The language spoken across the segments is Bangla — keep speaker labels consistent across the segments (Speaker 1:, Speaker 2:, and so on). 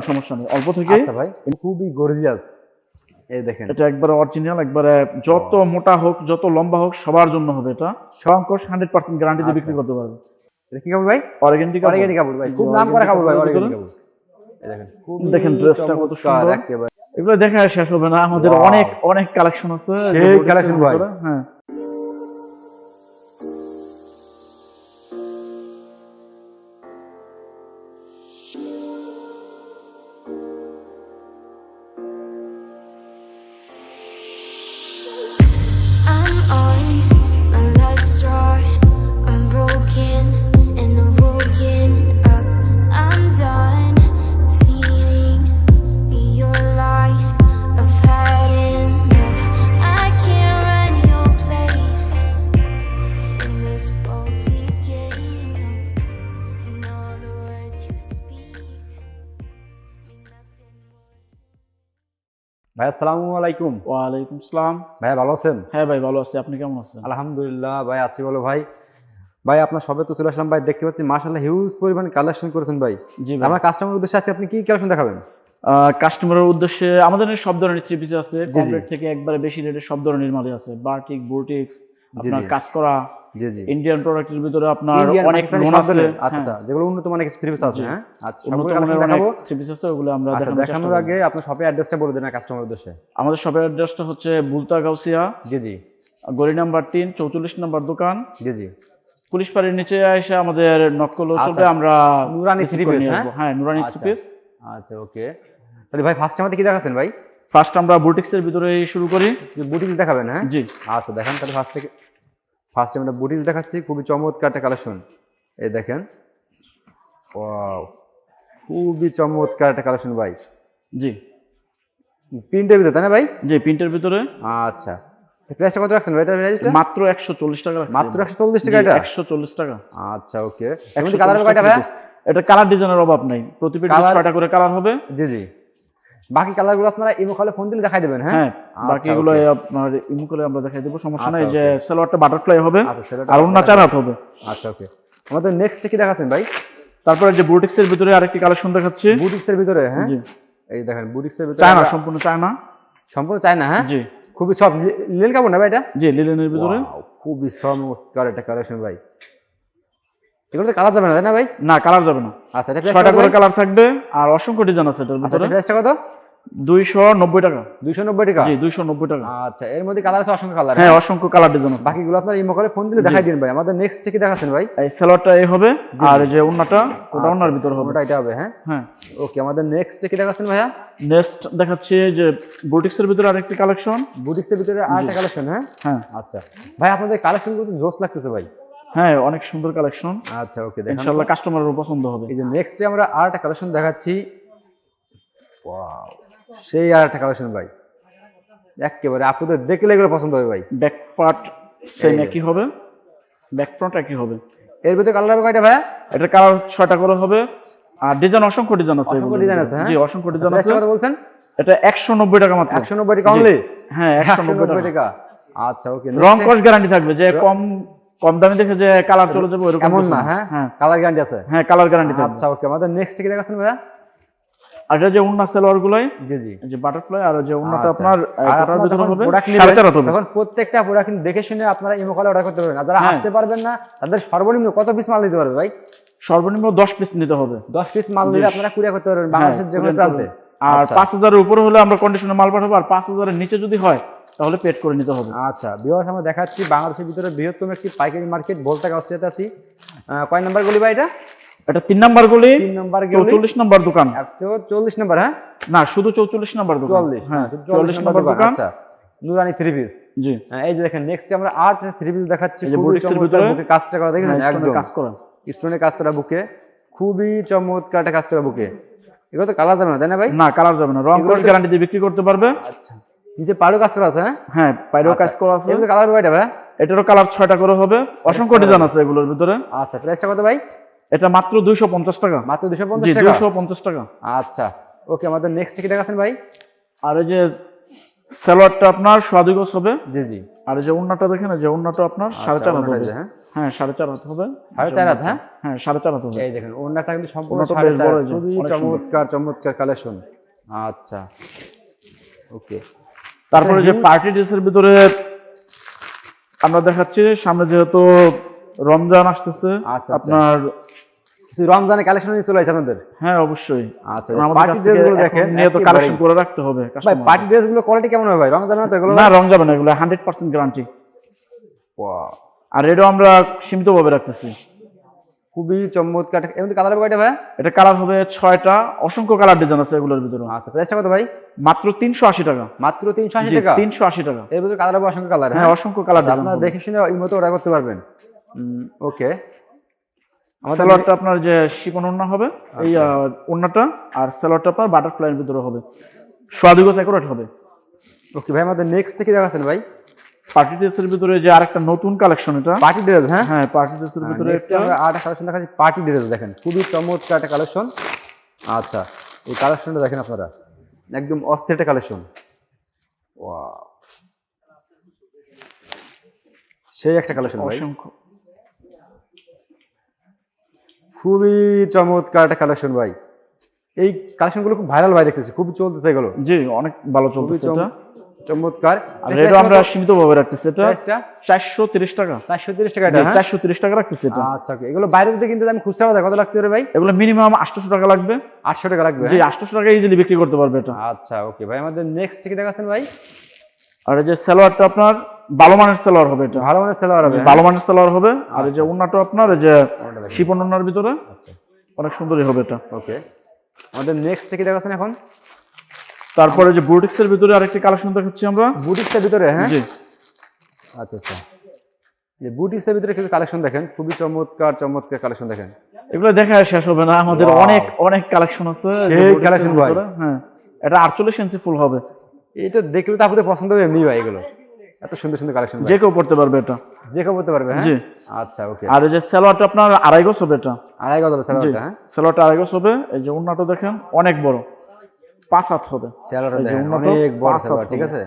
Speaker 1: সমস্যা নেই। অল্প থেকে
Speaker 2: আচ্ছা ভাই খুবই গর্জিয়াস। এই দেখেন।
Speaker 1: এটা একবারে অরিজিনাল একবারে যত মোটা হোক যত লম্বা হোক সবার জন্য হবে এটা। সংকোষ হান্ড্রেড পার্সেন্ট গ্যারান্টি দিয়ে বিক্রি
Speaker 2: আচ্ছা।
Speaker 1: করতে পারবে।
Speaker 2: এটা কি কাপড় ভাই?
Speaker 1: অর্গেন্টি
Speaker 2: অর্গানিক কাপড়। ভাই খুব নাম করা কাপড় ভাই অর্গানিক কাপড়। দেখেন
Speaker 1: দেখেন ড্রেসটা কত সুন্দর।
Speaker 2: একেবারে।
Speaker 1: এগুলো দেখা শেষ হবে না আমাদের অনেক অনেক কালেকশন আছে।
Speaker 2: সেই
Speaker 1: যে
Speaker 2: ভাই।
Speaker 1: হ্যাঁ।
Speaker 2: ভাই আসসালামু আলাইকুম।
Speaker 1: ওয়ালাইকুম আসসালাম
Speaker 2: ভাই ভালো আছেন?
Speaker 1: হ্যাঁ ভাই ভালো আছি। আপনি কেমন আছেন?
Speaker 2: আলহামদুলিল্লাহ ভাই আছি বলো ভাই। ভাই আপনার সবে তো চলে আসলাম ভাই দেখতে পাচ্ছি হিউজ পরিমাণ কালেকশন করেছেন ভাই।
Speaker 1: জি
Speaker 2: আমার কাস্টমার উদ্দেশ্যে আজকে আপনি কি কালেকশন দেখাবেন?
Speaker 1: কাস্টমারের উদ্দেশ্যে আমাদের সব ধরনের থ্রি পিস আছে। থেকে একবারে বেশি রেটের সব ধরনের মালই আছে। বাটিক বুটিক্স আপনার কাজ করা
Speaker 2: জি জি।
Speaker 1: ইন্ডিয়ান প্রোডাক্টের ভিতরে আপনার অনেক লোন আছে।
Speaker 2: আচ্ছা
Speaker 1: হ্যাঁ,
Speaker 2: আচ্ছা যেগুলো উন্নত মানের থ্রি পিস আছে হ্যাঁ? আচ্ছা
Speaker 1: উন্নত
Speaker 2: সবগুলো
Speaker 1: মানের অনেক
Speaker 2: দেখাবো।
Speaker 1: থ্রি পিস আছে ওগুলো আমরা
Speaker 2: আচ্ছা
Speaker 1: দেখানোর।
Speaker 2: আগে আপনার শপের অ্যাড্রেসটা বলে দেন কাস্টমার উদ্দেশ্যে।
Speaker 1: আমাদের শপের অ্যাড্রেসটা হচ্ছে বুলতা গাউসিয়া।
Speaker 2: জি জি।
Speaker 1: গলি নাম্বার তিন চৌচল্লিশ নাম্বার দোকান।
Speaker 2: জি জি।
Speaker 1: পুলিশ পাড়ির নিচে এসে আমাদের নকল
Speaker 2: আচ্ছা।
Speaker 1: চলবে। আমরা
Speaker 2: নুরানি
Speaker 1: নিয়ে
Speaker 2: হ্যাঁ?
Speaker 1: আসব। হ্যাঁ নুরানি থ্রি
Speaker 2: আচ্ছা।
Speaker 1: পিস
Speaker 2: আচ্ছা ওকে তাহলে ভাই ফার্স্ট আমাদের কি দেখাচ্ছেন ভাই?
Speaker 1: ফার্স্ট আমরা বুটিক্সের ভিতরে শুরু করি।
Speaker 2: বুটিক্স দেখাবেন হ্যাঁ?
Speaker 1: জি।
Speaker 2: আচ্ছা দেখান তাহলে ফার্স্ট থেকে ফার্স্ট আমরা বুটিক্স দেখাচ্ছি খুবই চমৎকার একটা কালেকশন এই দেখেন। ওয়াও খুবই চমৎকার একটা কালেকশন ভাই।
Speaker 1: জি।
Speaker 2: প্রিন্টের ভিতরে তাই না ভাই?
Speaker 1: জি প্রিন্টের ভিতরে।
Speaker 2: আচ্ছা। প্রাইসটা কত রাখছেন ভাই প্রাইসটা
Speaker 1: মাত্র একশো চল্লিশ টাকা রাখছি।
Speaker 2: মাত্র
Speaker 1: আমরা।
Speaker 2: একশো চল্লিশ টাকা
Speaker 1: জি,
Speaker 2: এটা?
Speaker 1: 140 টাকা।
Speaker 2: আচ্ছা ওকে কালার কয়টা ভাই
Speaker 1: এটা কালার ডিজাইনের অভাব নাই। প্রতি পেজে ছয়টা করে কালার হবে।
Speaker 2: জি জি। বাকি কালারগুলো আপনারা ইমো কলে ফোন দিলে দেখাই দেবেন হ্যাঁ?
Speaker 1: হ্যাঁ
Speaker 2: আচ্ছা,
Speaker 1: বাকিগুলো
Speaker 2: okay।
Speaker 1: আপনার ইমু করে আমরা দেখাই দেবো সমস্যা
Speaker 2: আচ্ছা,
Speaker 1: নাই যে। সালোয়ারটা বাটারফ্লাই হবে
Speaker 2: আচ্ছা
Speaker 1: আর অন্য চার হাত হবে।
Speaker 2: আচ্ছা ওকে আমাদের নেক্সট কি দেখাচ্ছেন ভাই?
Speaker 1: তারপরে যে বুটিক্সের ভিতরে আরেকটি কালেকশন দেখাচ্ছি
Speaker 2: বুটিক্সের ভিতরে হ্যাঁ?
Speaker 1: জি।
Speaker 2: এই দেখেন বুটিক্সের ভিতরে
Speaker 1: চায়না সম্পূর্ণ চায়না।
Speaker 2: সম্পূর্ণ চায়না হ্যাঁ?
Speaker 1: জি।
Speaker 2: খুবই সব লিল কাপড় না ভাই এটা?
Speaker 1: জি লিলেনের ভিতরে।
Speaker 2: খুবই চমৎকার একটা কালেকশন ভাই। এগুলো তো কালার যাবে না তাই না ভাই?
Speaker 1: না কালার যাবে না।
Speaker 2: আচ্ছা এটা
Speaker 1: ছয়টা করে কালার থাকবে আর অসংখ্য ডিজাইন আছে এটার ভিতরে।
Speaker 2: প্রাইসটা কত?
Speaker 1: দুইশো নব্বই টাকা।
Speaker 2: দুইশো নব্বই টাকা?
Speaker 1: জি দুইশো নব্বই টাকা।
Speaker 2: আচ্ছা এর মধ্যে কালার আছে অসংখ্য কালার
Speaker 1: হ্যাঁ অসংখ্য কালার ডিজাইন আছে।
Speaker 2: বাকিগুলো আপনার ইমো করে ফোন দিলে দেখাই দিন ভাই। আমাদের নেক্সট কি দেখাচ্ছেন ভাই?
Speaker 1: এই হবে আর যে ওন্নাটা ওটা ওন্নার
Speaker 2: আচ্ছা,
Speaker 1: ভিতরে হবে।
Speaker 2: ওটা এটা হবে হ্যাঁ?
Speaker 1: হ্যাঁ।
Speaker 2: ওকে আমাদের নেক্সট কি দেখাচ্ছেন ভাইয়া?
Speaker 1: নেক্সট দেখাচ্ছি যে বুটিক্সের ভিতরে আরেকটি কালেকশন
Speaker 2: বুটিক্সের ভিতরে আরেকটা কালেকশন হ্যাঁ?
Speaker 1: হ্যাঁ।
Speaker 2: আচ্ছা। ভাই আপনাদের জোস লাগতেছে ভাই।
Speaker 1: হ্যাঁ অনেক সুন্দর কালেকশন
Speaker 2: আচ্ছা ওকে দেখেন।
Speaker 1: ইনশাআল্লাহ কাস্টমারের পছন্দ হবে।
Speaker 2: এই যে নেক্সটে আমরা আর একটা কালেকশন দেখাচ্ছি। ওয়াও সেই আর একটা কালেকশন ভাই। একেবারে আপনাদের দেখলে এগুলো পছন্দ হবে ভাই।
Speaker 1: ব্যাক পার্ট সেম একই হবে। ব্যাক ফ্রন্ট একই হবে।
Speaker 2: এর ভিতরে কালার হবে কয়টা ভাইয়া
Speaker 1: এটা কালার ছয়টা করে হবে। আর ডিজাইন অসংখ্য ডিজাইন আছে
Speaker 2: অসংখ্য ডিজাইন আছে হ্যাঁ?
Speaker 1: জি অসংখ্য ডিজাইন আছে।
Speaker 2: কত বলছেন?
Speaker 1: এটা একশো নব্বই টাকা মাত্র।
Speaker 2: একশো নব্বই টাকা
Speaker 1: জি।
Speaker 2: অনলি
Speaker 1: হ্যাঁ একশো নব্বই টাকা।
Speaker 2: টাকা। আচ্ছা ওকে
Speaker 1: রং কস গ্যারান্টি থাকবে যে কম কম দামে দেখে যে কালার চলে যাবে ওইরকম
Speaker 2: এমন না। হ্যাঁ?
Speaker 1: হ্যাঁ।
Speaker 2: কালার গ্যারান্টি আছে?
Speaker 1: হ্যাঁ কালার গ্যারান্টি
Speaker 2: আচ্ছা ওকে আমাদের নেক্সট কি দেখাচ্ছেন ভাইয়া?
Speaker 1: আর এটা যে উন্না সেলোয়ার গুলাই
Speaker 2: জি জি।
Speaker 1: যে বাটারফ্লাই আর যে উন্নাটা
Speaker 2: আচ্ছা।
Speaker 1: আপনার কোটার ভিতরে হবে?
Speaker 2: নেবেন, তখন প্রত্যেকটা প্রোডাক্ট কিন্তু দেখে শুনে আপনারা ইমো কলে অর্ডার করতে পারবেন। আর যারা
Speaker 1: হ্যাঁ।
Speaker 2: আসতে পারবেন না তাদের সর্বনিম্ন কত পিস মাল দিতে পারবে ভাই?
Speaker 1: সর্বনিম্ন দশ পিস নিতে হবে।
Speaker 2: দশ পিস মাল দিলে আপনারা কুরিয়া করতে পারবেন বাংলাদেশের যে কোনো
Speaker 1: হ্যাঁ,
Speaker 2: প্রান্তে।
Speaker 1: আর
Speaker 2: আচ্ছা।
Speaker 1: পাঁচ হাজারের উপরে হলে আমরা কন্ডিশনে মাল পাঠাবো আর পাঁচ হাজারের নিচে যদি হয় তাহলে পেড করে নিতে হবে।
Speaker 2: আচ্ছা বিহার আমরা দেখাচ্ছি বাংলাদেশের ভিতরে বৃহত্তম একটি পাইকারি মার্কেট বলতে কাউসিয়াতে আছি। কয় নাম্বার গলি ভাই এটা?
Speaker 1: এটা তিন নাম্বার গলি
Speaker 2: তিন নাম্বার গলি।
Speaker 1: চৌচল্লিশ নাম্বার দোকান।
Speaker 2: একশো চল্লিশ নাম্বার হ্যাঁ?
Speaker 1: না শুধু চৌচল্লিশ নাম্বার দোকান।
Speaker 2: চুয়াল্লিশ
Speaker 1: হ্যাঁ
Speaker 2: শুধু
Speaker 1: চুয়াল্লিশ নাম্বার দোকান।
Speaker 2: আচ্ছা নুরানি থ্রি পিস
Speaker 1: জি।
Speaker 2: এই যে দেখেন নেক্সট আমরা আট থ্রি পিস দেখাচ্ছি।
Speaker 1: বুটিক্সের ভিতরে?
Speaker 2: বুকে কাজটা করা
Speaker 1: হ্যাঁ, এর
Speaker 2: একদম
Speaker 1: কাজ করা।
Speaker 2: স্টোনে কাজ করা বুকে খুবই চমৎকার একটা কাজ করা বুকে এগুলো তো কালার যাবে না তাই না ভাই?
Speaker 1: না কালার যাবে না। রং
Speaker 2: তো-
Speaker 1: গ্যারান্টি দিয়ে বিক্রি করতে পারবে।
Speaker 2: আচ্ছা। নিচে পাড়ও কাজ করা আছে হ্যাঁ?
Speaker 1: হ্যাঁ বাইরেও
Speaker 2: আচ্ছা।
Speaker 1: কাজ করা আছে।
Speaker 2: এগুলো কালার কয়টা ভাই?
Speaker 1: এটারও কালার ছয়টা করে হবে। অসংখ্য ডিজাইন আছে এগুলোর ভিতরে।
Speaker 2: আচ্ছা প্রাইসটা কত ভাই?
Speaker 1: এটা মাত্র দুইশো পঞ্চাশ টাকা।
Speaker 2: মাত্র দুশো
Speaker 1: জি
Speaker 2: পঞ্চাশ টাকা?
Speaker 1: দুইশো পঞ্চাশ টাকা।
Speaker 2: আচ্ছা। ওকে আমাদের নেক্সট কি দেখাচ্ছেন ভাই?
Speaker 1: আর এই যে আপনার হবে।
Speaker 2: জি জি।
Speaker 1: আর এই যে উন্নাটা দেখেন যে উন্নাটা আপনার সাড়ে চার হাত
Speaker 2: ওনাটা
Speaker 1: হবে।
Speaker 2: হ্যাঁ?
Speaker 1: হ্যাঁ সাড়ে চার হাত হবে।
Speaker 2: সাড়ে চার হাত, হ্যাঁ?
Speaker 1: হ্যাঁ সাড়ে চার হাত হবে।
Speaker 2: এই দেখেন ওনাটা কিন্তু সম্পূর্ণ
Speaker 1: ওড়নাটা
Speaker 2: সাড়ে
Speaker 1: বেশ
Speaker 2: চার
Speaker 1: বড়
Speaker 2: হাত।
Speaker 1: এই যে,
Speaker 2: খুবই চমৎকার চমৎকার কালেকশন আচ্ছা। ওকে
Speaker 1: তারপরে যে পার্টি ড্রেসের ভিতরে আমরা দেখাচ্ছি সামনে যেহেতু রমজান আসতেছে
Speaker 2: আচ্ছা, আচ্ছা।
Speaker 1: আপনার
Speaker 2: রমজানের কালেকশন নিয়ে চলে আসে আপনাদের?
Speaker 1: হ্যাঁ অবশ্যই।
Speaker 2: আচ্ছা পার্টি
Speaker 1: ড্রেসগুলো
Speaker 2: দেখেন
Speaker 1: নিয়ে তো কালেকশন করে রাখতে হবে
Speaker 2: ভাই পার্টি ড্রেসগুলো কোয়ালিটি কেমন হবে ভাই? রমজান না তো এগুলো
Speaker 1: না রং যাবে না এগুলো হান্ড্রেড পার্সেন্ট গ্যারান্টি আর এটাও আমরা সীমিতভাবে রাখতেছি।
Speaker 2: খুবই চমৎকার। এমনি কালার কয়টা ভাই?
Speaker 1: এটা কালার হবে ছয়টা। অসংখ্য কালার ডিজাইন আছে এগুলোর ভিতরে।
Speaker 2: আচ্ছা প্রাইসটা কত ভাই?
Speaker 1: মাত্র তিনশো আশি টাকা।
Speaker 2: মাত্র তিনশো আশি টাকা?
Speaker 1: তিনশো আশি টাকা।
Speaker 2: এর ভিতরে কালার হবে অসংখ্য কালার
Speaker 1: হ্যাঁ অসংখ্য কালার ডিজাইন
Speaker 2: আপনারা দেখে শুনে এই মতো অর্ডার করতে পারবেন। ওকে আমাদের
Speaker 1: সালোয়ারটা আপনার যে শিপন ওন্না হবে এই আহ, ওন্নাটা আর সালোয়ারটা আপনার বাটারফ্লাইয়ের ভিতরে হবে। সোয়াদিগজ অ্যাকুরেট হবে।
Speaker 2: ওকে ভাই আমাদের নেক্সট কি দেখাচ্ছেন ভাই?
Speaker 1: পার্টি ড্রেসের ভিতরে যে আরেকটা নতুন কালেকশন এটা।
Speaker 2: পার্টি ড্রেস হ্যাঁ?
Speaker 1: হ্যাঁ পার্টি ড্রেসের ভিতরে
Speaker 2: আমরা আরেকটা কালেকশন দেখাচ্ছি পার্টি ড্রেস দেখেন খুবই চমৎকার একটা কালেকশন আচ্ছা এই কালেকশনটা দেখেন আপনারা একদম অস্থির একটা কালেকশন সেই একটা কালেকশন ভাই।
Speaker 1: অসংখ্য।
Speaker 2: খুবই চমৎকার একটা কালেকশন ভাই। এই কালেকশনগুলো খুব ভাইরাল ভাই দেখতেছি খুবই চলতেছে এগুলো।
Speaker 1: জি অনেক ভালো চলতেছে এটা।
Speaker 2: চমৎকার।
Speaker 1: আর এটা আমরা সীমিত ভাবে রাখতেছি এটা
Speaker 2: প্রাইসটা
Speaker 1: চারশো তিরিশ টাকা।
Speaker 2: চারশো তিরিশ টাকা এটা হ্যাঁ?
Speaker 1: চারশো তিরিশ টাকা রাখতেছি এটা।
Speaker 2: আচ্ছা এগুলো বাইরে থেকে কিন্তু আমি খুচরা বাজার কত লাগতে পারে ভাই?
Speaker 1: এগুলো মিনিমাম আটশোশো টাকা লাগবে।
Speaker 2: আটশো টাকা লাগবে
Speaker 1: জি
Speaker 2: হ্যাঁ?
Speaker 1: টাকা ইজিলি বিক্রি করতে পারবে এটা।
Speaker 2: আচ্ছা ওকে ভাই আমাদের নেক্সট কি দেখাচ্ছেন ভাই?
Speaker 1: আর এই যে সালোয়ারটা আপনার ভালো মানের সালোয়ার হবে এটা।
Speaker 2: ভালো মানের সেলার হবে হ্যাঁ?
Speaker 1: ভালো মানের সালোয়ার হবে। আর এই যে উন্নাটা আপনার এই যে শিপন ভিতরে
Speaker 2: আচ্ছা।
Speaker 1: অনেক সুন্দরই হবে এটা।
Speaker 2: ওকে আমাদের নেক্সট কি দেখাচ্ছেন এখন?
Speaker 1: তারপরে যে বুটিক্সের ভিতরে আরেকটি কালেকশন দেখাচ্ছি আমরা।
Speaker 2: বুটিক্সের ভিতরে হ্যাঁ?
Speaker 1: জি।
Speaker 2: আচ্ছা আচ্ছা। যে বুটিক্সের ভিতরে কিছু কালেকশন দেখেন। খুবই চমৎকার চমৎকার কালেকশন দেখেন।
Speaker 1: এগুলো দেখা শেষ হবে না। আমাদের অনেক অনেক কালেকশন আছে
Speaker 2: সেই
Speaker 1: বুটিক্সের
Speaker 2: ভাই।
Speaker 1: হ্যাঁ। এটা আটচল্লিশ ইঞ্চি ফুল হবে।
Speaker 2: এটা দেখলে তো আপনাদের পছন্দ হবে এমনি ভাই এগুলো। এত সুন্দর সুন্দর কালেকশন
Speaker 1: যে কেউ পড়তে পারবে এটা।
Speaker 2: যে কেউ বলতে পারবে হ্যাঁ?
Speaker 1: জি।
Speaker 2: আচ্ছা ওকে
Speaker 1: আর এই যে সালোয়ারটা আপনার আড়াই গজ হবে এটা।
Speaker 2: আড়াই গজ হবে
Speaker 1: জি।
Speaker 2: হ্যাঁ?
Speaker 1: সালোয়ারটা আড়াই গজ হবে। এই যে উন্নাটা দেখেন অনেক বড়। পাঁচ হাত হবে।
Speaker 2: স্যালাডটা
Speaker 1: এই যে
Speaker 2: দেখেন
Speaker 1: উন্নত
Speaker 2: অনেক বড়
Speaker 1: পাঁচ হাত
Speaker 2: স্যালাড ঠিক আছে?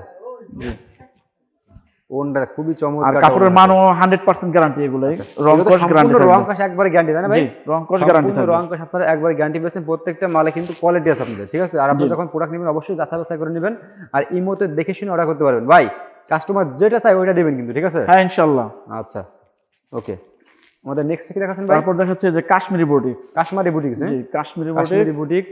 Speaker 2: ওনটা খুবই
Speaker 1: আর কাপড়ের মানও হান্ড্রেড পার্সেন্ট গ্যারান্টি এগুলোই রং কস গ্যারান্টি
Speaker 2: রং কষ একবারে গ্যারান্টি তাই না ভাই?
Speaker 1: রং কস গ্যারান্টি থাকবে।
Speaker 2: রং কষ আপনারা একবার গ্যারান্টি পেয়েছেন প্রত্যেকটা মালে কিন্তু কোয়ালিটি আছে আপনাদের ঠিক আছে? আর আপনি যখন প্রোডাক্ট নেবেন অবশ্যই যাচাই বাছাই করে নেবেন আর ইমোতে দেখে শুনে অর্ডার করতে পারবেন। ভাই কাস্টমার যেটা চাই ওইটা দেবেন কিন্তু ঠিক আছে?
Speaker 1: হ্যাঁ ইনশাল্লাহ।
Speaker 2: আচ্ছা ওকে আমাদের নেক্সট কি দেখাচ্ছেন ভাই?
Speaker 1: তারপর দেখাচ্ছে যে কাশ্মীরি বুটিক্স
Speaker 2: কাশ্মীরি বুটিক্স হ্যাঁ?
Speaker 1: জি কাশ্মীরি বুটিক্স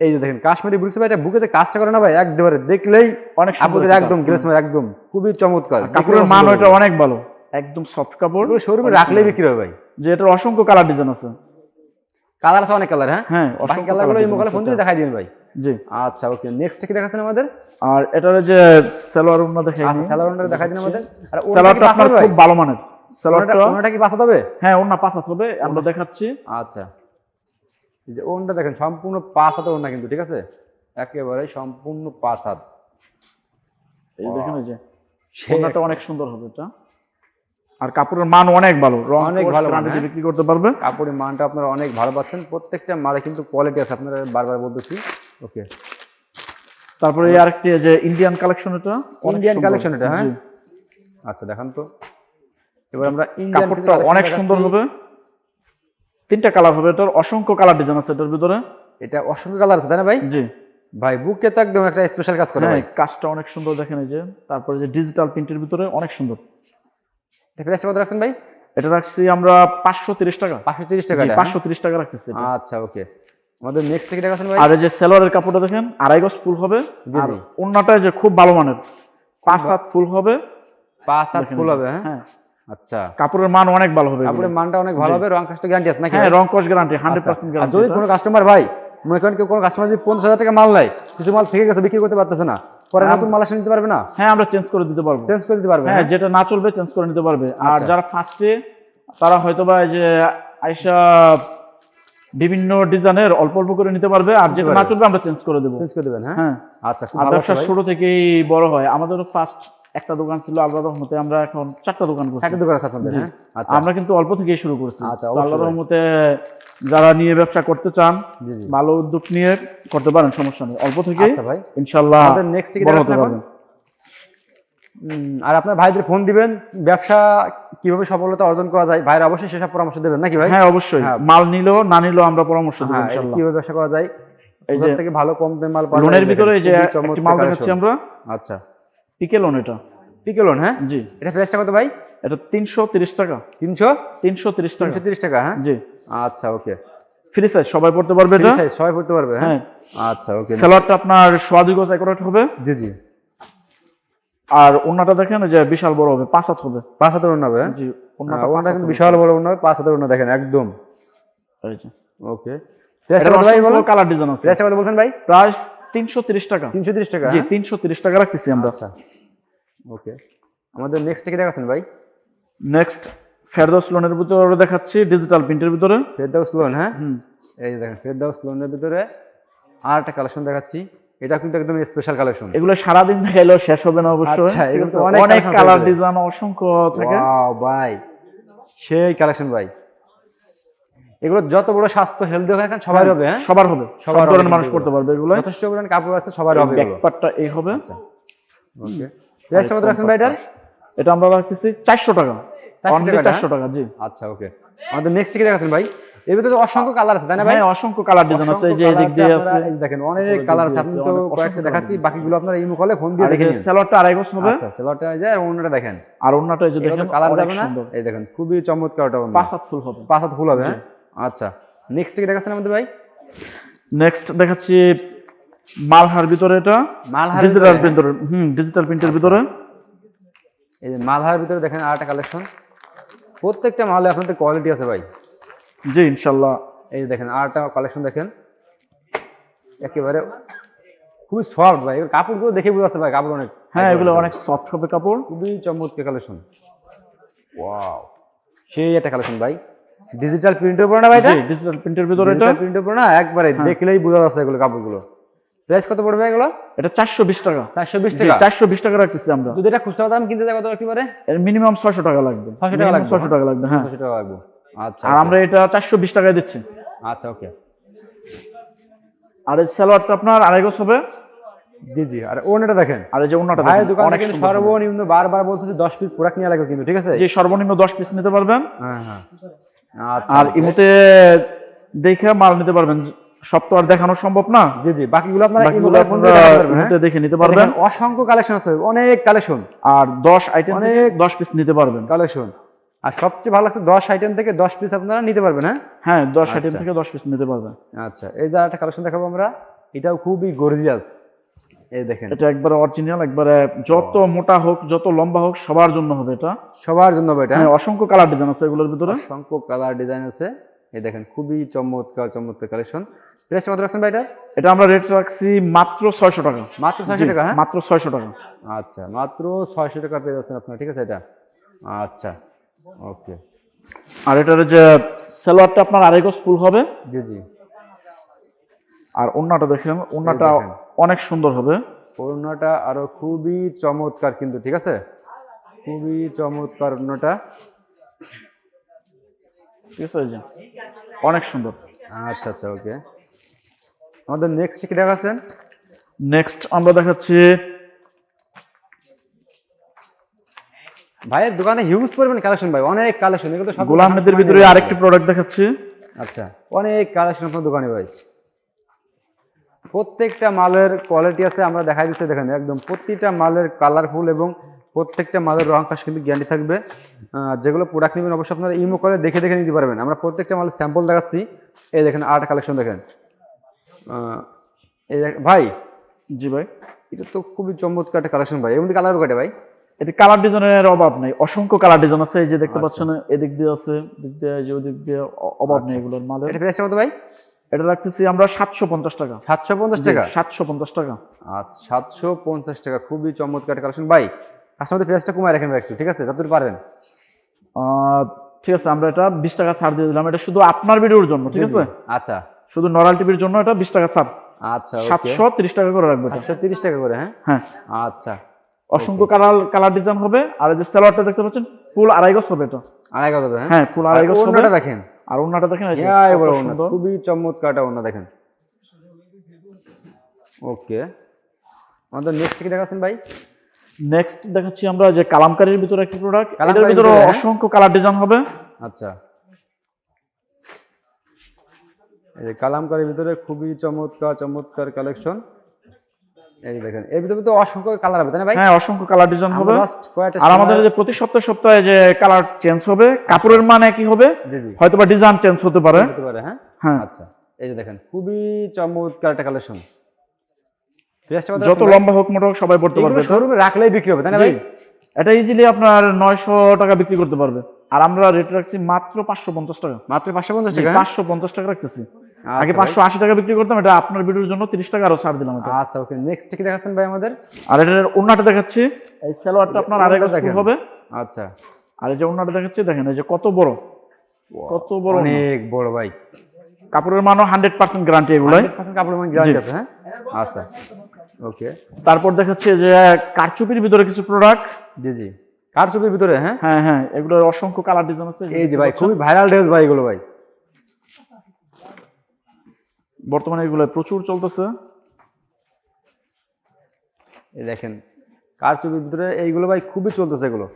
Speaker 2: এই যে দেখেন কাশ্মীরি বুটিক্স ভাই এটা বুকেতে কাজটা করে না ভাই একবারে দেখলেই
Speaker 1: অনেক
Speaker 2: আপনাদের একদম গ্লেস একদম খুবই চমৎকার।
Speaker 1: কাপড়ের মান ওটা অনেক ভালো। একদম সফট কাপড়।
Speaker 2: শোরুমে রাখলেই বিক্রি হবে ভাই।
Speaker 1: যে এটার অসংখ্য কালার ডিজাইন আছে।
Speaker 2: কালার আছে অনেক কালার হ্যাঁ?
Speaker 1: হ্যাঁ অসংখ্য
Speaker 2: কালারগুলো এই
Speaker 1: colour
Speaker 2: মোবাইলে ফোন দিয়ে দেখাই দিন ভাই।
Speaker 1: জি।
Speaker 2: আচ্ছা ওকে নেক্সট কি দেখাচ্ছেন আমাদের?
Speaker 1: আর এটার যে সালোয়ার উন্না দেখাই
Speaker 2: আচ্ছা স্যালারনটা দেখাই দিন আমাদের। আর
Speaker 1: সালোয়ারটা আপনার খুব ভালো মানের। সালোয়ারটা
Speaker 2: ওনাটা- কি পাঁচ হাত হবে?
Speaker 1: হ্যাঁ ওন্না পাঁচ হাত হবে। আমরা দেখাচ্ছি।
Speaker 2: আচ্ছা। এই যে ওনটা দেখেন সম্পূর্ণ পাঁচ হাতে ওনা কিন্তু ঠিক আছে? একেবারে সম্পূর্ণ পাঁচ হাত।
Speaker 1: এই দেখেন যে
Speaker 2: সেই
Speaker 1: অনেক সুন্দর হবে এটা। আর কাপড়ের মান অনেক ভালো। রং
Speaker 2: অনেক ভালো?
Speaker 1: বিক্রি করতে পারবে
Speaker 2: কাপড়ের মানটা আপনারা অনেক ভালো পাচ্ছেন। প্রত্যেকটা মালে কিন্তু কোয়ালিটি আছে আপনারা বারবার বলতেছি। ওকে
Speaker 1: তারপরে এই আরেকটি যে ইন্ডিয়ান কালেকশন এটা সুন্দর।
Speaker 2: collection এটা, হ্যাঁ? আচ্ছা দেখান তো। এবার আমরা
Speaker 1: কাপড়টা অনেক সুন্দর হবে তিনটা কালার হবে। এটার অসংখ্য কালার ডিজাইন আছে। এটার ভিতরে?
Speaker 2: এটা অসংখ্য কালার আছে তাই না ভাই?
Speaker 1: জি।
Speaker 2: ভাই বুকে তো একদম একটা স্পেশাল কাজ করে
Speaker 1: হ্যাঁ
Speaker 2: ভাই।
Speaker 1: কাজটা অনেক সুন্দর দেখেন এই যে। তারপরে যে ডিজিটাল প্রিন্টের ভিতরে অনেক সুন্দর।
Speaker 2: এটা প্রাইস কত রাখছেন ভাই?
Speaker 1: এটা রাখছি আমরা পাঁচশো তিরিশ টাকা।
Speaker 2: পাঁচশো তিরিশ টাকা এটা, হ্যাঁ?
Speaker 1: পাঁচশো তিরিশ টাকা রাখতেছি
Speaker 2: আচ্ছা ওকে। আমাদের নেক্সট কি দেখাচ্ছেন ভাই।
Speaker 1: আর এই যে সেলোয়ারের কাপড়টা দেখেন আড়াই গজ ফুল হবে।
Speaker 2: জি,
Speaker 1: আর। ওন্নাটা যে খুব ভালো মানের পাঁচ হাত ফুল হবে।
Speaker 2: পাঁচ হাত
Speaker 1: দেখেন
Speaker 2: ফুল হবে হ্যাঁ।
Speaker 1: হ্যাঁ।
Speaker 2: আচ্ছা।
Speaker 1: কাপড়ের মান অনেক ভালো হবে
Speaker 2: কাপড়ের মানটা অনেক ভালো হবে রং কাজটা গ্যারান্টি আছে নাকি
Speaker 1: হ্যাঁ রং গ্যারান্টি হান্ড্রেড
Speaker 2: আচ্ছা।
Speaker 1: পার্সেন্ট
Speaker 2: আর যদি কোনো কাস্টমার ভাই মনে করেন কেউ কোনো কাস্টমার যদি পঞ্চাশ হাজার টাকা মাল নেয় কিছু মাল থেকে গেছে বিক্রি করতে পারতেছে না পরে নতুন মাল আসে নিতে পারবে না?
Speaker 1: হ্যাঁ আমরা চেঞ্জ করে দিতে পারব।
Speaker 2: চেঞ্জ করে দিতে পারবে
Speaker 1: হ্যাঁ
Speaker 2: হ্যাঁ?
Speaker 1: যেটা না চলবে চেঞ্জ করে নিতে পারবে। আর
Speaker 2: আচ্ছা।
Speaker 1: যারা ফার্স্টে তারা হয়তো বা যে আইসা বিভিন্ন ডিজাইনের অল্প অল্প করে নিতে পারবে আর যেটা না চলবে আমরা চেঞ্জ করে দেবো।
Speaker 2: চেঞ্জ করে দেবেন হ্যাঁ?
Speaker 1: হ্যাঁ।
Speaker 2: আচ্ছা
Speaker 1: আর ব্যবসা। ছোট থেকেই বড় হয়। আমাদেরও ফার্স্ট একটা দোকান ছিল আল্লাহ রহমতে আমরা এখন চারটা দোকান করছি।
Speaker 2: একটা দোকান আছে আপনাদের হ্যাঁ? আচ্ছা।
Speaker 1: আমরা কিন্তু অল্প থেকেই শুরু করছি।
Speaker 2: আচ্ছা,
Speaker 1: আল্লাহ রহমতে যারা নিয়ে ব্যবসা করতে চান ভালো উদ্যোগ নিয়ে করতে পারেন সমস্যা নেই। অল্প থেকেই
Speaker 2: আচ্ছা ভাই। আমাদের কি?
Speaker 1: পারবেন।
Speaker 2: আর আপনার ভাইদের ফোন দিবেন ব্যবসা কীভাবে সফলতা অর্জন করা যায় ভাইরা অবশ্যই সেসব পরামর্শ দেবেন নাকি ভাই?
Speaker 1: হ্যাঁ অবশ্যই।
Speaker 2: হ্যাঁ।
Speaker 1: মাল নিলেও না নিলেও আমরা পরামর্শ দেবো
Speaker 2: হ্যাঁ কীভাবে ব্যবসা করা যায়
Speaker 1: এই যে
Speaker 2: থেকে ভালো কম দামে মাল পাওয়া যায়,
Speaker 1: লোনের ভিতরে এই যে মাল। দেখাচ্ছি আমরা।
Speaker 2: আচ্ছা।
Speaker 1: পিকে লোন এটা।
Speaker 2: পিকে লোন হ্যাঁ?
Speaker 1: জি।
Speaker 2: এটা প্রাইসটা কত ভাই?
Speaker 1: এটা তিনশো তিরিশ টাকা।
Speaker 2: তিনশো?
Speaker 1: তিনশো তিরিশ টাকা।
Speaker 2: তিনশো তিরিশ টাকা হ্যাঁ?
Speaker 1: জি।
Speaker 2: আচ্ছা ওকে।
Speaker 1: ফ্রি সাইজ সবাই পড়তে পারবে এটা?
Speaker 2: সবাই পড়তে পারবে হ্যাঁ?
Speaker 1: হ্যাঁ।
Speaker 2: আচ্ছা ওকে।
Speaker 1: সেলারটা আপনার গোছ অ্যাকুরেট হবে।
Speaker 2: জি জি।
Speaker 1: আর ওনাটা দেখেন যে বিশাল বড় হবে পাঁচ হাত হবে।
Speaker 2: পাঁচ হাতের ওড়না হবে হ্যাঁ?
Speaker 1: জি ওনাটা পাঁচ হাত
Speaker 2: বিশাল বড় হবে, পাঁচ হাতের ওড়না দেখেন একদম। ওকে।
Speaker 1: কালার ডিজাইন আছে।
Speaker 2: প্রাইসটা কত বলছেন ভাই?
Speaker 1: প্রাইস তিনশো তিরিশ টাকা।
Speaker 2: তিনশো তিরিশ টাকা
Speaker 1: জি
Speaker 2: হ্যাঁ?
Speaker 1: তিনশো তিরিশ টাকা রাখতেছি আমরা।
Speaker 2: আচ্ছা। ওকে। আমাদের নেক্সট কি দেখাচ্ছেন ভাই?
Speaker 1: নেক্সট লোনের ভিতরে দেখাচ্ছি ডিজিটাল প্রিন্টের ভিতরে।
Speaker 2: ফেরদাউস লোন হ্যাঁ? এই দেখেন ফেরদাউস লোনের ভিতরে আর একটা কালেকশন দেখাচ্ছি। এটা কিন্তু একদম স্পেশাল কালেকশন
Speaker 1: এগুলো সারাদিন দেখাইলেও শেষ হবে না অবশ্যই
Speaker 2: আচ্ছা, অনেক
Speaker 1: অনেক কালার ডিজাইন অসংখ্য থাকে।
Speaker 2: ভাই। সেই কালেকশন ভাই। এগুলো যত বড় স্বাস্থ্য হেলদি ওখানে সবাই হবে হ্যাঁ?
Speaker 1: সবার হবে।
Speaker 2: সবার
Speaker 1: ধরনের মানুষ পারবে এগুলো
Speaker 2: যথেষ্ট পরিমাণ কাপড় আছে সবার হবে
Speaker 1: ব্যাকপার্টটা এই হবে।
Speaker 2: আচ্ছা। ওকে। প্রাইসটা কত রাখছেন ভাই এটার
Speaker 1: এটা আমরা রাখতেছি চারশো টাকা।
Speaker 2: 400 টাকা,
Speaker 1: জি।
Speaker 2: আচ্ছা ওকে। আমাদের নেক্সট কি দেখাচ্ছেন ভাই? এর ভিতরে অসংখ্য কালার আছে তাই না ভাই?
Speaker 1: হ্যাঁ অসংখ্য কালার ডিজাইন আছে এই যে এদিক দিয়ে আছে
Speaker 2: দেখেন অনেক কালার আছে। আপনি তো কয়েকটা দেখাচ্ছি। বাকিগুলো আপনারা ইমো কলে ফোন দিয়ে
Speaker 1: এই
Speaker 2: দেখে
Speaker 1: যে
Speaker 2: নিন।
Speaker 1: আড়াই গোছ হবে।
Speaker 2: আচ্ছা সেলরটা যায় আর অন্যটা দেখেন।
Speaker 1: আর অন্যটা এই যে দেখেন
Speaker 2: কালার যাবে না? এই দেখেন খুবই চমৎকার ওটা
Speaker 1: পাঁচ ফুল হবে।
Speaker 2: পাঁচ ফুল হবে হ্যাঁ? আচ্ছা নেক্সট কি দেখাচ্ছেন আমাদের ভাই?
Speaker 1: নেক্সট দেখাচ্ছি মালহার ভিতরে এটা।
Speaker 2: মালহার
Speaker 1: ডিজিটাল প্রিন্টের হুম ডিজিটাল প্রিন্টের ভিতরে।
Speaker 2: এই যে মালহার ভিতরে দেখেন আর একটা কালেকশন প্রত্যেকটা মালে আপনাদের কোয়ালিটি আছে ভাই।
Speaker 1: জি ইনশাল্লাহ।
Speaker 2: এই যে দেখেন আর একটা কালেকশন দেখেন। একেবারে খুবই সফট ভাই। এগুলো কাপড়গুলো দেখে বুঝতে পারছে ভাই কাপড় অনেক।
Speaker 1: হ্যাঁ এগুলো অনেক সফট হবে কাপড়।
Speaker 2: খুবই চমৎকার কালেকশন ওয়াও সেই একটা কালেকশন ভাই। ডিজিটাল প্রিন্টের উপর না ভাই এটা
Speaker 1: ডিজিটাল প্রিন্টের ভিতরে এটা।
Speaker 2: ডিজিটাল প্রিন্টের উপর না? একবারে দেখলেই বোঝা যাচ্ছে এগুলো কাপড়গুলো। প্রাইস কত পড়বে এগুলো?
Speaker 1: এটা চারশো বিশ টাকা।
Speaker 2: চারশো বিশ
Speaker 1: জি
Speaker 2: টাকা?
Speaker 1: চারশো বিশ টাকা রাখতেছি আমরা।
Speaker 2: যদি এটা খুচরা দাম কিনতে যায় কত রাখতে পারে
Speaker 1: এর মিনিমাম ছয়শো টাকা লাগবে।
Speaker 2: 600 টাকা লাগবে,
Speaker 1: ছয়শো টাকা লাগবে হ্যাঁ।
Speaker 2: ছশো টাকা লাগবে। আচ্ছা
Speaker 1: আর আমরা এটা চারশো বিশ টাকায় দিচ্ছি।
Speaker 2: আচ্ছা ওকে।
Speaker 1: আর এই সালোয়ারটা আপনার আড়াই গোছ হবে?
Speaker 2: জি জি। আর ওনাটা দেখেন।
Speaker 1: আর এই যে অন্যটা
Speaker 2: ভাইয়ের দোকান
Speaker 1: হবে।
Speaker 2: সর্বনিম্ন বারবার বলতেছে দশ পিস প্রোডাক্ট নিয়ে লাগবে কিন্তু ঠিক আছে?
Speaker 1: যে সর্বনিম্ন দশ পিস নিতে পারবেন।
Speaker 2: হ্যাঁ হ্যাঁ। আচ্ছা
Speaker 1: আর ইমুতে দেখে মাল নিতে পারবেন। সব তো আর দেখানো সম্ভব না।
Speaker 2: জি জি বাকিগুলো আপনারা
Speaker 1: বাকিগুলো
Speaker 2: ইমো ফোন দিয়ে
Speaker 1: আপনারা
Speaker 2: দেখাতে পারবেন, হ্যাঁ?
Speaker 1: ইমুতে দেখে নিতে পারবেন।
Speaker 2: অসংখ্য কালেকশন আছে অনেক কালেকশন
Speaker 1: আর দশ আইটেম
Speaker 2: অনেক-
Speaker 1: অনেক দশ পিস নিতে পারবেন।
Speaker 2: কালেকশন আর সবচেয়ে ভালো লাগছে দশ আইটেম থেকে দশ পিস আপনারা নিতে পারবেন হ্যাঁ?
Speaker 1: হ্যাঁ দশ আইটেম
Speaker 2: আচ্ছা।
Speaker 1: থেকে দশ পিস নিতে পারবেন।
Speaker 2: আচ্ছা এই যে একটা কালেকশন দেখাবো আমরা। এটাও খুবই গর্জিয়াস এই দেখেন।
Speaker 1: এটা একবারে অরিজিনাল একবারে যত মোটা হোক যত লম্বা হোক সবার জন্য হবে এটা।
Speaker 2: সবার জন্য হবে এটা।
Speaker 1: হ্যাঁ অসংখ্য কালার ডিজাইন আছে এগুলোর ভিতরে।
Speaker 2: অসংখ্য কালার ডিজাইন আছে। এই দেখেন খুবই চমৎকার চমৎকার কালেকশন প্রাইস কত রাখছেন ভাই এটা?
Speaker 1: এটা আমরা রেট রাখছি মাত্র ছয়শো টাকা।
Speaker 2: মাত্র ছয়শো
Speaker 1: জি,
Speaker 2: টাকা হ্যাঁ?
Speaker 1: মাত্র ছয়শো টাকা।
Speaker 2: আচ্ছা মাত্র ছয়শো টাকা পেয়ে যাচ্ছেন আপনার ঠিক আছে এটা? আচ্ছা ওকে।
Speaker 1: আর এটার যে সালোয়ারটা আপনার আড়াই গজ ফুল হবে।
Speaker 2: জি জি।
Speaker 1: আর ওন্নাটা দেখেন ওন্নাটা। অনেক সুন্দর হবে।
Speaker 2: ওড়নাটা আরও খুবই চমৎকার কিন্তু ঠিক আছে? খুবই চমৎকার ওড়নাটা।
Speaker 1: ঠিক আছে অনেক সুন্দর।
Speaker 2: আচ্ছা আচ্ছা ওকে। আমাদের নেক্সট কি দেখাচ্ছেন?
Speaker 1: নেক্সট আমরা দেখাচ্ছি
Speaker 2: ভাইয়ের দোকানে হিউজ পরিমাণ কালেকশন ভাই অনেক কালেকশন এগুলো সব
Speaker 1: গোলাম মেদের ভিতরে আরেকটি প্রোডাক্ট দেখাচ্ছি।
Speaker 2: আচ্ছা অনেক কালেকশন আপনার দোকানে ভাই। প্রত্যেকটা মালের কোয়ালিটি আছে আমরা দেখাই দিচ্ছি দেখেন একদম প্রতিটা মালের কালারফুল এবং প্রত্যেকটা মালের রং কাশ কিন্তু গ্যারান্টি থাকবে। যেগুলো প্রোডাক্ট নেবেন অবশ্যই আপনারা ইমো করে দেখে দেখে নিতে পারবেন। আমরা প্রত্যেকটা মালের স্যাম্পল দেখাচ্ছি। এই দেখেন আর্ট কালেকশন দেখেন। এই দেখ- ভাই
Speaker 1: জি ভাই।
Speaker 2: এটা তো খুবই চমৎকার একটা কালেকশন ভাই। এমনি কালার কাটে ভাই?
Speaker 1: এটি কালার ডিজাইনের অভাব নেই। অসংখ্য কালার ডিজাইন আছে এই যে দেখতে
Speaker 2: আচ্ছা।
Speaker 1: পাচ্ছেন এদিক দিয়ে আছে এদিক দিয়ে যে ওদিক দিয়ে অভাব নেই এগুলোর মালের।
Speaker 2: এটা প্রাইসটা কত ভাই?
Speaker 1: এটা রাখতেছি আমরা সাতশো পঞ্চাশ টাকা।
Speaker 2: সাতশো পঞ্চাশ টাকা?
Speaker 1: সাতশো পঞ্চাশ টাকা।
Speaker 2: আচ্ছা সাতশো পঞ্চাশ টাকা খুবই চমৎকার কালেকশন। ভাই কাস্টমারদের প্রাইসটা কমায় রাখেন ভাই একটু ঠিক আছে? যতদূর পারেন।
Speaker 1: ঠিক আছে আমরা এটা বিশ টাকা ছাড় দিয়ে দিলাম। এটা শুধু আপনার ভিডিওর জন্য ঠিক আছে?
Speaker 2: আচ্ছা।
Speaker 1: শুধু নরাল টিভির জন্য এটা বিশ টাকা ছাড়।
Speaker 2: আচ্ছা
Speaker 1: সাতশো তিরিশ টাকা করে রাখব
Speaker 2: সাতশো তিরিশ টাকা করে হ্যাঁ?
Speaker 1: হ্যাঁ।
Speaker 2: আচ্ছা।
Speaker 1: অসংখ্য কালার কালার ডিজাইন হবে। আর যে সালোয়ারটা দেখতে পাচ্ছেন ফুল আড়াই গজ হবে এটা।
Speaker 2: আড়াই কত হ্যাঁ?
Speaker 1: হ্যাঁ ফুল আড়াই গজ হবে।
Speaker 2: দেখেন।
Speaker 1: আর ওনাটা দেখেন।
Speaker 2: খুবই চমৎকারটা অন্য দেখেন। ওকে। আমাদের নেক্সট কি দেখাচ্ছেন ভাই?
Speaker 1: নেক্সট দেখাচ্ছি আমরা যে কালামকারীর ভিতরে একটি প্রোডাক্ট এটার ভিতরে
Speaker 2: হ্যাঁ?
Speaker 1: অসংখ্য কালার ডিজাইন হবে।
Speaker 2: আচ্ছা। এই যে কালামকারীর ভিতরে খুবই চমৎকার চমৎকার কালেকশন এই দেখেন এর ভিতরে তো অসংখ্য কালার হবে তাই না ভাই?
Speaker 1: হ্যাঁ অসংখ্য কালার ডিজাইন হবে।
Speaker 2: আমরা last কয়েকটা
Speaker 1: আর আমাদের যে প্রতি সপ্তাহে সপ্তাহে যে কালার চেঞ্জ হবে কাপড়ের মান একই হবে?
Speaker 2: জি জি।
Speaker 1: হয়তো বা ডিজাইন চেঞ্জ হতে পারে।
Speaker 2: হতে পারে হ্যাঁ?
Speaker 1: হ্যাঁ।
Speaker 2: আচ্ছা এই যে দেখেন খুবই চমৎকার একটা কালেকশন
Speaker 1: যত লম্বা হোক মোটা হোক সবাই পড়তে পারবে।
Speaker 2: শোরুমে রাখলেই বিক্রি হবে তাই না ভাই?
Speaker 1: এটা ইজিলি আপনার নয়শো টাকা বিক্রি করতে পারবে। আর আমরা রেট রাখছি মাত্র পাঁচশো পঞ্চাশ টাকা।
Speaker 2: মাত্র পাঁচশো পঞ্চাশ টাকা হ্যাঁ?
Speaker 1: পাঁচশো পঞ্চাশ টাকা রাখতেছি। আগে
Speaker 2: ভাই।
Speaker 1: পাঁচশো আশি টাকা বিক্রি করতাম এটা আপনার ভিডিওর জন্য তিরিশ টাকা আরও ছাড় দিলাম এটা।
Speaker 2: আচ্ছা ওকে নেক্সট কি দেখাচ্ছেন ভাই আমাদের?
Speaker 1: আর এটার ওন্নাটা দেখাচ্ছি এই সালোয়ারটা আপনার আড়াই গজ। হবে।
Speaker 2: আচ্ছা।
Speaker 1: আর এই যে ওন্নাটা দেখাচ্ছি দেখেন এই যে কত বড়। কত বড়।
Speaker 2: অনেক বড় ভাই।
Speaker 1: কাপড়ের মানও হান্ড্রেড পার্সেন্ট গ্যারান্টি এগুলো
Speaker 2: 100% কাপড় মানে গ্যারান্টি আছে হ্যাঁ? আচ্ছা ওকে
Speaker 1: তারপর দেখাচ্ছি যে কারচুপির ভিতরে কিছু প্রোডাক্ট
Speaker 2: জি জি। কার ছবির ভিতরে হ্যাঁ?
Speaker 1: হ্যাঁ হ্যাঁ এগুলোর অসংখ্য কালার ডিজাইন আছে।
Speaker 2: এই যে ভাই খুবই ভাইরাল ড্রেস ভাই এগুলো ভাই।
Speaker 1: বর্তমানে এগুলো প্রচুর চলতেছে।
Speaker 2: এই দেখেন কার ছবির ভিতরে? এইগুলো ভাই খুবই চলতেছে এগুলো।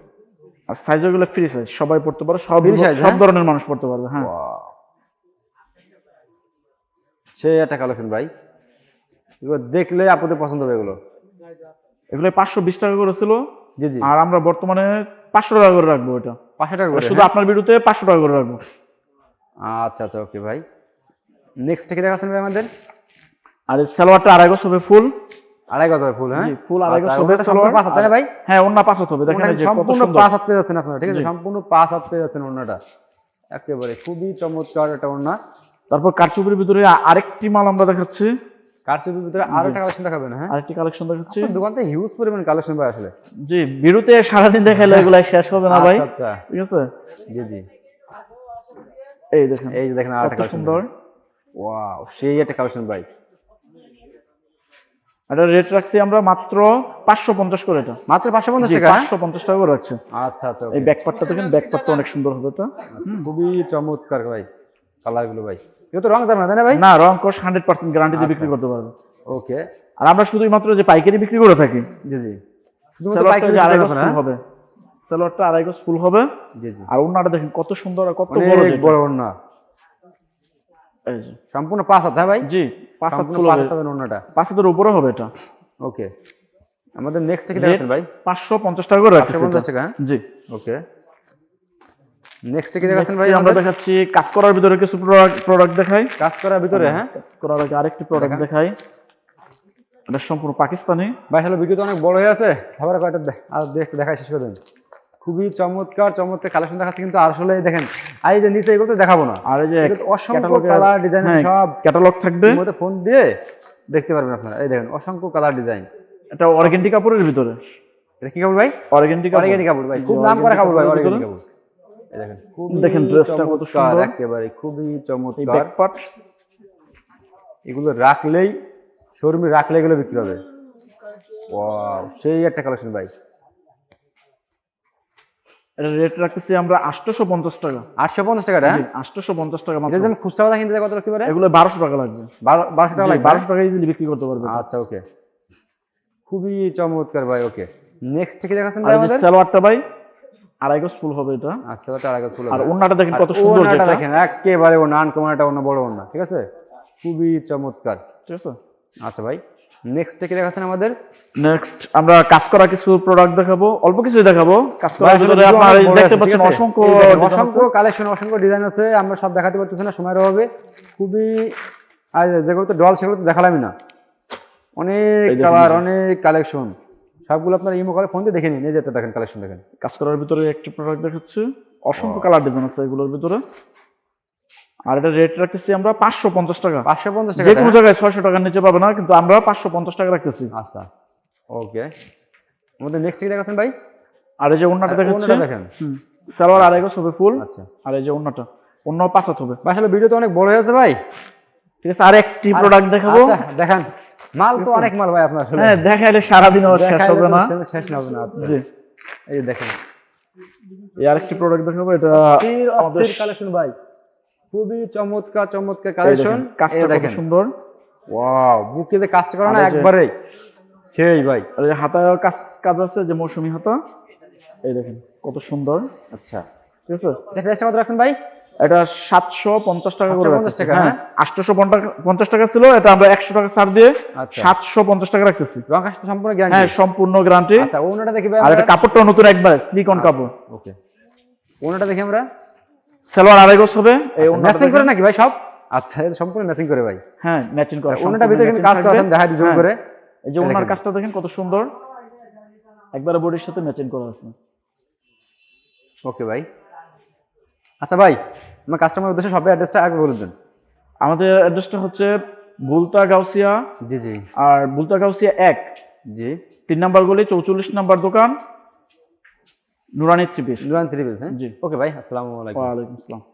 Speaker 1: আর সাইজ এগুলো ফ্রি সাইজ সবাই পড়তে পারে সব সব
Speaker 2: হ্যাঁ?
Speaker 1: ধরনের মানুষ পড়তে পারবে হ্যাঁ।
Speaker 2: সেই একটা কালেকশন ভাই। এগুলো দেখলে আপনাদের পছন্দ হবে এগুলো।
Speaker 1: এগুলো পাঁচশো বিশ টাকা করে ছিল।
Speaker 2: জি জি।
Speaker 1: আর আমরা বর্তমানে পাঁচশো টাকা করে রাখব এটা।
Speaker 2: পাঁচশো টাকা করে
Speaker 1: শুধু আপনার ভিডিওতে পাঁচশো টাকা করে রাখব।
Speaker 2: হ্যাঁ? আচ্ছা আচ্ছা ওকে ভাই। নেক্সট কি দেখাচ্ছেন ভাই আমাদের?
Speaker 1: আর সালোয়ারটা আড়াই গজ হবে ফুল।
Speaker 2: আড়াই গজ ভাই ফুল হ্যাঁ?
Speaker 1: full আড়াই গজ
Speaker 2: আচ্ছা,
Speaker 1: হবে সালোয়ার।
Speaker 2: পাঁচ হাত, ভাই?
Speaker 1: হ্যাঁ অন্য পাঁচ হাত হবে দেখেন এই যে
Speaker 2: সম্পূর্ণ পাঁচ হাত পেয়ে যাচ্ছেন আপনারা ঠিক আছে? সম্পূর্ণ পাঁচ হাত পেয়ে যাচ্ছেন ওড়নাটা। একেবারে খুবই চমৎকার একটা ওড়না।
Speaker 1: তারপর কারচুপির ভিতরে আরেকটি মাল আমরা দেখাচ্ছি।
Speaker 2: কার ছবির ভিতরে আরও কালেকশন দেখাবেন হ্যাঁ?
Speaker 1: আরেকটি কালেকশন দেখাচ্ছি।
Speaker 2: দোকানতে হিউজ পরিমাণ কালেকশন ভাই আসলে।
Speaker 1: জি বিরুতে সারাদিন দেখাইলে এগুলো শেষ হবে না ভাই।
Speaker 2: আচ্ছা আচ্ছা।
Speaker 1: ঠিক আছে?
Speaker 2: জি জি।
Speaker 1: এই দেখেন
Speaker 2: এই যে দেখেন আরেকটা
Speaker 1: সুন্দর।
Speaker 2: ওয়াও সেই একটা কালেকশন ভাই
Speaker 1: এটা রেট রাখছি আমরা মাত্র পাঁচশো পঞ্চাশ করে এটা।
Speaker 2: মাত্র পাঁচশো পঞ্চাশ টাকা হ্যাঁ?
Speaker 1: পাঁচশো পঞ্চাশ টাকা করে রাখছে।
Speaker 2: আচ্ছা আচ্ছা
Speaker 1: এই দেখেন অনেক সুন্দর হবে এটা।
Speaker 2: খুবই চমৎকার ভাই কালারগুলো ভাই তো রং যাবে না তাই না ভাই?
Speaker 1: না রং কস হান্ড্রেড পার্সেন্ট গ্যারান্টি দিয়ে
Speaker 2: আচ্ছা।
Speaker 1: বিক্রি করতে পারবে।
Speaker 2: ওকে
Speaker 1: আর আমরা শুধুমাত্র যে পাইকারি বিক্রি করে থাকি।
Speaker 2: জি জি। শুধুমাত্র
Speaker 1: আড়াই গজ ফুল হবে। সালোয়ারটা আড়াই গজ ফুল হবে।
Speaker 2: জি জি।
Speaker 1: আর ওনাটা দেখেন কত সুন্দর আর কত বড়
Speaker 2: বড়
Speaker 1: যে
Speaker 2: সম্পূর্ণ পাঁচ হাত হ্যাঁ ভাই?
Speaker 1: জি পাঁচ হাত
Speaker 2: সম্পূর্ণ পাঁচ হাত হবে
Speaker 1: পাঁচ হাতের উপরে হবে এটা।
Speaker 2: ওকে আমাদের নেক্সট কি দেখাচ্ছেন ভাই?
Speaker 1: পাঁচশো পঞ্চাশ টাকা করে রাখছি
Speaker 2: টাকা হ্যাঁ?
Speaker 1: জি।
Speaker 2: ওকে নেক্সট কি দেখাচ্ছেন ভাই
Speaker 1: আমরা দেখাচ্ছি? কাজ করার ভিতরে কিছু প্রোডাক্ট দেখাই।
Speaker 2: কাজ করার ভিতরে হ্যাঁ?
Speaker 1: কাজ করার আগে আরেকটি প্রোডাক্ট দেখাই। এটা সম্পূর্ণ পাকিস্তানি।
Speaker 2: ভাই ভিডিও তো অনেক বড় হয়ে আছে। খাবার কয়টা আর দেখাই শেষ করে দেন। খুবই চমৎকার চমৎকার কালেকশন দেখাচ্ছে কিন্তু আসলে দেখেন আর এই যে নিচে এগুলো তো দেখাবো না।
Speaker 1: আর এই যে
Speaker 2: অসংখ্য কালার ডিজাইন সব
Speaker 1: ক্যাটালগ থাকবে।
Speaker 2: মধ্যে ফোন দিয়ে দেখতে পারবেন আপনারা। এই দেখেন অসংখ্য কালার ডিজাইন
Speaker 1: এটা অর্গেন্টি কাপড়ের ভিতরে।
Speaker 2: এটা কি কাপড় ভাই?
Speaker 1: অর্গেন্টি কাপড়
Speaker 2: অর্গানিক কাপড় ভাই। খুব নাম করা কাপড় ভাই
Speaker 1: কাপড়ের
Speaker 2: কাপড় এই দেখেন খুবই
Speaker 1: দেখেন ড্রেসটা কত সুন্দর।
Speaker 2: একেবারে খুবই চমৎকার। এগুলো রাখলেই শোরুমে রাখলে এগুলো বিক্রি হবে। ওয়াও সেই একটা কালেকশন ভাই।
Speaker 1: এটা রেট রাখতেছি আমরা আটশোশো পঞ্চাশ টাকা।
Speaker 2: আটশো পঞ্চাশ টাকা হ্যাঁ
Speaker 1: আটশোশো পঞ্চাশ টাকা মাত্র।
Speaker 2: এটা খুচরা কিনতে কত রাখতে পারে?
Speaker 1: এগুলো বারোশো টাকা লাগবে।
Speaker 2: বারোশো টাকা লাগবে?
Speaker 1: বারোশো টাকা ইজিলি বিক্রি করতে পারবে।
Speaker 2: আচ্ছা ওকে খুবই চমৎকার ভাই ওকে নেক্সট কি দেখাচ্ছেন ভাই আমাদের?
Speaker 1: সালোয়ারটা ভাই আড়াই গজ ফুল হবে এটা।
Speaker 2: আচ্ছা ওটা আরেকটা ফুল
Speaker 1: আর
Speaker 2: হবে।
Speaker 1: ওন্নাটা দেখেন কত সুন্দর
Speaker 2: ওড়নাটা
Speaker 1: যেটা।
Speaker 2: দেখেন একেবারে ও নান কমন একটা অন্য বড় ওড়না ঠিক আছে? খুবই চমৎকার।
Speaker 1: ঠিক আছে?
Speaker 2: আচ্ছা ভাই নেক্সট কি দেখাচ্ছেন আমাদের?
Speaker 1: নেক্সট আমরা কাজ করা কিছু প্রোডাক্ট দেখাবো অল্প কিছুই দেখাবো। কাজ ভিতরে আপনারা দেখতে পাচ্ছেন অসংখ্য।
Speaker 2: অসংখ্য কালেকশন অসংখ্য ডিজাইন আছে আমরা সব দেখাতে পারতেছি না সময়ের অভাবে। খুবই আর যেগুলো তো ডল সেগুলো তো দেখালামই না। অনেক কালার অনেক কালেকশন সবগুলো আপনার ইমো করে ফোন দিয়ে দেখে নিন এই যে একটা দেখেন কালেকশন দেখেন।
Speaker 1: কাজ করার ভিতরে একটি প্রোডাক্ট দেখাচ্ছি। অসংখ্য কালার ডিজাইন আছে এগুলোর ভিতরে। আর এটা রেট রাখতেছি আমরা পাঁচশো পঞ্চাশ টাকা।
Speaker 2: পাঁচশো পঞ্চাশ
Speaker 1: যে
Speaker 2: টাকা
Speaker 1: কোনো
Speaker 2: হ্যাঁ?
Speaker 1: জায়গায় ছয়শো টাকার নিচে পাবে না কিন্তু আমরা পাঁচশো পঞ্চাশ টাকা রাখতেছি।
Speaker 2: আচ্ছা ওকে। আমাদের নেক্সট কি দেখাচ্ছেন ভাই?
Speaker 1: আর এই যে
Speaker 2: আর
Speaker 1: দেখাচ্ছি।
Speaker 2: দেখেন।
Speaker 1: সালোয়ার আড়াই গজ হবে ফুল।
Speaker 2: আচ্ছা।
Speaker 1: আর এই যে অন্যটা অন্য পাঁচাত হবে।
Speaker 2: আসলে ভিডিও তো অনেক বড় হয়েছে ভাই।
Speaker 1: ঠিক আছে আর একটি প্রোডাক্ট দেখাবো।
Speaker 2: আচ্ছা, দেখান মাল তো অনেক মাল ভাই আপনার
Speaker 1: হ্যাঁ দেখাইলে সারাদিন আর শেষ হবে না।
Speaker 2: শেষ- হবে না।
Speaker 1: জি।
Speaker 2: এই দেখেন।
Speaker 1: এই আরেকটি প্রোডাক্ট দেখাবো এটা আমাদের
Speaker 2: কালেকশন ভাই। খুবই চমৎকার চমৎকার কালেকশন
Speaker 1: কাজটা কত সুন্দর।
Speaker 2: ওয়াও বুকে যে কাজটা করে না একবারেই সেই ভাই।
Speaker 1: আর কাজ কাজ আছে যে মৌসুমি হাতা। এই দেখেন কত সুন্দর।
Speaker 2: আচ্ছা।
Speaker 1: ঠিক আছে?
Speaker 2: প্রাইসটা কত রাখছেন ভাই?
Speaker 1: এটা সাতশো পঞ্চাশ টাকা করে
Speaker 2: 750
Speaker 1: রাখতেছি।
Speaker 2: টাকা,
Speaker 1: হ্যাঁ
Speaker 2: হ্যাঁ?
Speaker 1: আটশোশো পঞ্চাশ টাকা ছিল এটা আমরা একশো টাকা ছাড় দিয়ে
Speaker 2: আচ্ছা।
Speaker 1: সাতশো পঞ্চাশ টাকা রাখতেছি।
Speaker 2: সম্পূর্ণ
Speaker 1: হ্যাঁ সম্পূর্ণ গ্যারান্টি
Speaker 2: আচ্ছা ওনাটা দেখি ভাই
Speaker 1: আর এটা কাপড়টা নতুন একবার স্লিকন কাপড়।
Speaker 2: ওকে ওনাটা দেখি আমরা।
Speaker 1: সালোয়ার আড়াই গজ হবে।
Speaker 2: ম্যাচিং করে নাকি ভাই সব? আচ্ছা এটা সম্পূর্ণ ম্যাচিং করে ভাই।
Speaker 1: হ্যাঁ ম্যাচিং করা
Speaker 2: ওনাটা ভিতরে কিন্তু কাজ করা আছে
Speaker 1: matching
Speaker 2: দিই জুম। করে।
Speaker 1: এই যে ওনার কাজটা দেখেন কত সুন্দর। একবারে বডির সাথে ম্যাচিং করা আছে।
Speaker 2: ওকে ভাই। আচ্ছা ভাই আমার কাস্টমার উদ্দেশ্যে শপের অ্যাড্রেসটা আগে বলে দেন।
Speaker 1: আমাদের অ্যাড্রেসটা হচ্ছে বুলতা গাউসিয়া
Speaker 2: জি জি।
Speaker 1: আর বুলতা গাউসিয়া এক।
Speaker 2: জি।
Speaker 1: তিন নাম্বার গলি চৌচল্লিশ নাম্বার দোকান। নুরানি থ্রি পিস
Speaker 2: থ্রি পিস হ্যাঁ?
Speaker 1: জি।
Speaker 2: ওকে ভাই আসসালামু আলাইকুম।
Speaker 1: ওয়ালাইকুম আসসালাম।